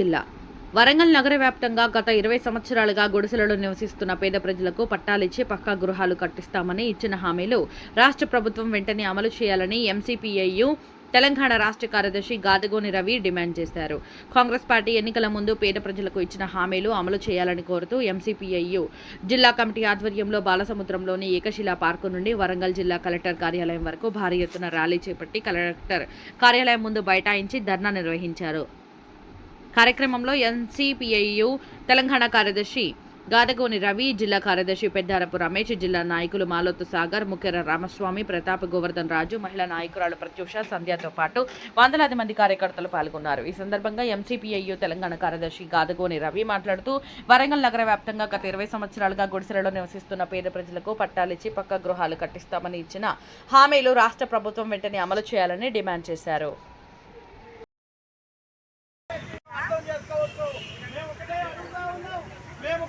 జిల్లా. వరంగల్ నగర వ్యాప్తంగా గత ఇరవై సంవత్సరాలుగా గుడిసెలలో నివసిస్తున్న పేద ప్రజలకు పట్టాలిచ్చి పక్కా గృహాలు కట్టిస్తామని ఇచ్చిన హామీలు రాష్ట్ర ప్రభుత్వం వెంటనే అమలు చేయాలని ఎంసీపీఐయు తెలంగాణ రాష్ట్ర కార్యదర్శి గాదగోని రవి డిమాండ్ చేశారు. కాంగ్రెస్ పార్టీ ఎన్నికల ముందు పేద ప్రజలకు ఇచ్చిన హామీలు అమలు చేయాలని కోరుతూ ఎంసీపీఐయు జిల్లా కమిటీ ఆధ్వర్యంలో బాలసముద్రంలోని ఏకశిలా పార్కు నుండి వరంగల్ జిల్లా కలెక్టర్ కార్యాలయం వరకు భారీ ఎత్తున ర్యాలీ చేపట్టి కలెక్టర్ కార్యాలయం ముందు బైఠాయించి ధర్నా నిర్వహించారు. కార్యక్రమంలో ఎన్సీపీఐయు తెలంగాణ కార్యదర్శి గాదగోని రవి జిల్లా కార్యదర్శి పెద్దారపు రమేష్ జిల్లా నాయకులు మాలోతు సాగర్ ముఖ్యర రామస్వామి ప్రతాప్ గోవర్ధన్ రాజు మహిళా నాయకురాలు ప్రత్యూష సంధ్యతో పాటు వందలాది మంది కార్యకర్తలు పాల్గొన్నారు. ఈ సందర్భంగా ఎంసీపీఐయు తెలంగాణ కార్యదర్శి గాదగోని రవి మాట్లాడుతూ వరంగల్ నగర వ్యాప్తంగా గత ఇరవై సంవత్సరాలుగా గుడిసెలలో నివసిస్తున్న పేద ప్రజలకు పట్టాలిచ్చి పక్క గృహాలు కట్టిస్తామని ఇచ్చిన హామీలు రాష్ట్ర ప్రభుత్వం వెంటనే అమలు చేయాలని డిమాండ్ చేశారు.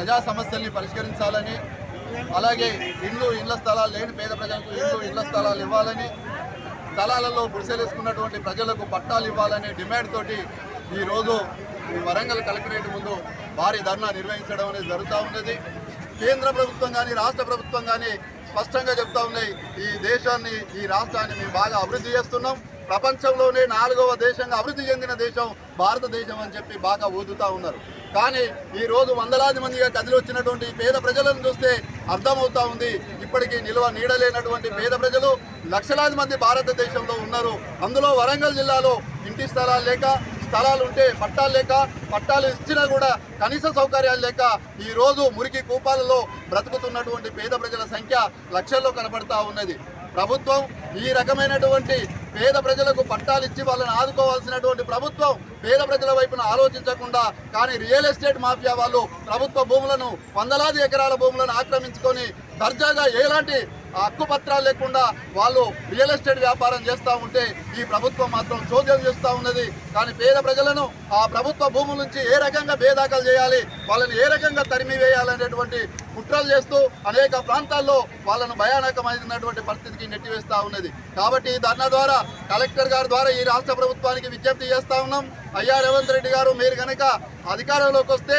ప్రజా సమస్యల్ని పరిష్కరించాలని అలాగే ఇండ్లు ఇండ్ల స్థలాలు లేని పేద ప్రజలకు ఇండ్లు ఇండ్ల స్థలాలు ఇవ్వాలని స్థలాలలో గుడిసెలేసుకున్నటువంటి ప్రజలకు పట్టాలు ఇవ్వాలనే డిమాండ్ తోటి ఈరోజు ఈ వరంగల్ కలెక్టరేట్ ముందు భారీ ధర్నా నిర్వహించడం అనేది జరుగుతూ ఉన్నది. కేంద్ర ప్రభుత్వం కానీ రాష్ట్ర ప్రభుత్వం కానీ స్పష్టంగా చెప్తా ఉన్నాయి. ఈ దేశాన్ని ఈ రాష్ట్రాన్ని మేము బాగా అభివృద్ధి చేస్తున్నాం. ప్రపంచంలోనే నాలుగవ దేశంగా అభివృద్ధి చెందిన దేశం భారతదేశం అని చెప్పి బాగా ఊదుతా ఉన్నారు. కానీ ఈరోజు వందలాది మందిగా కదిలి వచ్చినటువంటి పేద ప్రజలను చూస్తే అర్థమవుతా ఉంది. ఇప్పటికీ నిల్వ నీడలేనటువంటి పేద ప్రజలు లక్షలాది మంది భారతదేశంలో ఉన్నారు. అందులో వరంగల్ జిల్లాలో ఇంటి స్థలాలు లేక స్థలాలు ఉంటే పట్టాలు లేక పట్టాలు ఇచ్చినా కూడా కనీస సౌకర్యాలు లేక ఈరోజు మురికి కూపాలలో బ్రతుకుతున్నటువంటి పేద ప్రజల సంఖ్య లక్షల్లో కనబడతా ఉన్నది. ప్రభుత్వం ఈ రకమైనటువంటి పేద ప్రజలకు పట్టాలు ఇచ్చి వాళ్ళని ఆదుకోవాల్సినటువంటి ప్రభుత్వం పేద ప్రజల వైపున ఆలోచించకుండా కానీ రియల్ ఎస్టేట్ మాఫియా వాళ్ళు ప్రభుత్వ భూములను వందలాది ఎకరాల భూములను ఆక్రమించుకొని దర్జాగా ఎలాంటి హక్కు పత్రాలు లేకుండా వాళ్ళు రియల్ ఎస్టేట్ వ్యాపారం చేస్తూ ఉంటే ఈ ప్రభుత్వం మాత్రం చోద్యం చేస్తూ ఉన్నది. కానీ పేద ప్రజలను ఆ ప్రభుత్వ భూముల నుంచి ఏ రకంగా బేదాఖలు చేయాలి వాళ్ళని ఏ రకంగా తరిమివేయాలనేటువంటి కుట్రలు చేస్తూ అనేక ప్రాంతాల్లో వాళ్ళను భయానకమైనటువంటి పరిస్థితికి నెట్టివేస్తూ ఉన్నది. కాబట్టి ఈ ధర్నా ద్వారా కలెక్టర్ గారి ద్వారా ఈ రాష్ట్ర ప్రభుత్వానికి విజ్ఞప్తి చేస్తా ఉన్నాం. అయ్యా రేవంత్ రెడ్డి గారు మీరు కనుక అధికారంలోకి వస్తే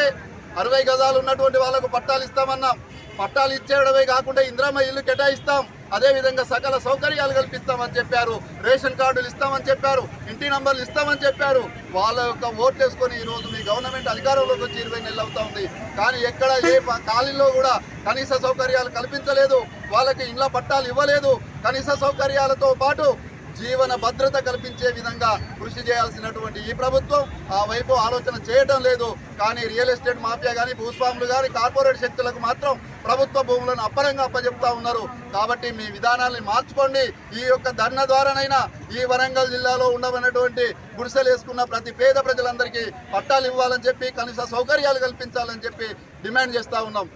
అరవై గజాలు ఉన్నటువంటి వాళ్ళకు పట్టాలు ఇస్తామన్నాం. పట్టాలు ఇచ్చేయడమే కాకుండా ఇంద్రమ్మ ఇల్లు కేటాయిస్తాం. అదేవిధంగా సకల సౌకర్యాలు కల్పిస్తామని చెప్పారు. రేషన్ కార్డులు ఇస్తామని చెప్పారు. ఇంటి నంబర్లు ఇస్తామని చెప్పారు. వాళ్ళ యొక్క ఓట్లు వేసుకొని ఈ రోజు మీ గవర్నమెంట్ అధికారంలోకి వచ్చి ఇరవై నెలలు అవుతా ఉంది. కానీ ఎక్కడ ఏ ఖాళీలో కూడా కనీస సౌకర్యాలు కల్పించలేదు. వాళ్ళకి ఇండ్ల పట్టాలు ఇవ్వలేదు. కనీస సౌకర్యాలతో పాటు జీవన భద్రత కల్పించే విధంగా కృషి చేయాల్సినటువంటి ఈ ప్రభుత్వం ఆ వైపు ఆలోచన చేయటం లేదు. కానీ రియల్ ఎస్టేట్ మాఫియా కానీ భూస్వాములు కానీ కార్పొరేట్ శక్తులకు మాత్రం ప్రభుత్వ భూములను అప్పరంగా అప్పజెప్తా ఉన్నారు. కాబట్టి మీ విధానాన్ని మార్చుకోండి. ఈ యొక్క ధర్నా ద్వారానైనా ఈ వరంగల్ జిల్లాలో ఉండవన్నటువంటి గుడిసెలు వేసుకున్న ప్రతి పేద ప్రజలందరికీ పట్టాలు ఇవ్వాలని చెప్పి కనీస సౌకర్యాలు కల్పించాలని చెప్పి డిమాండ్ చేస్తా ఉన్నాం.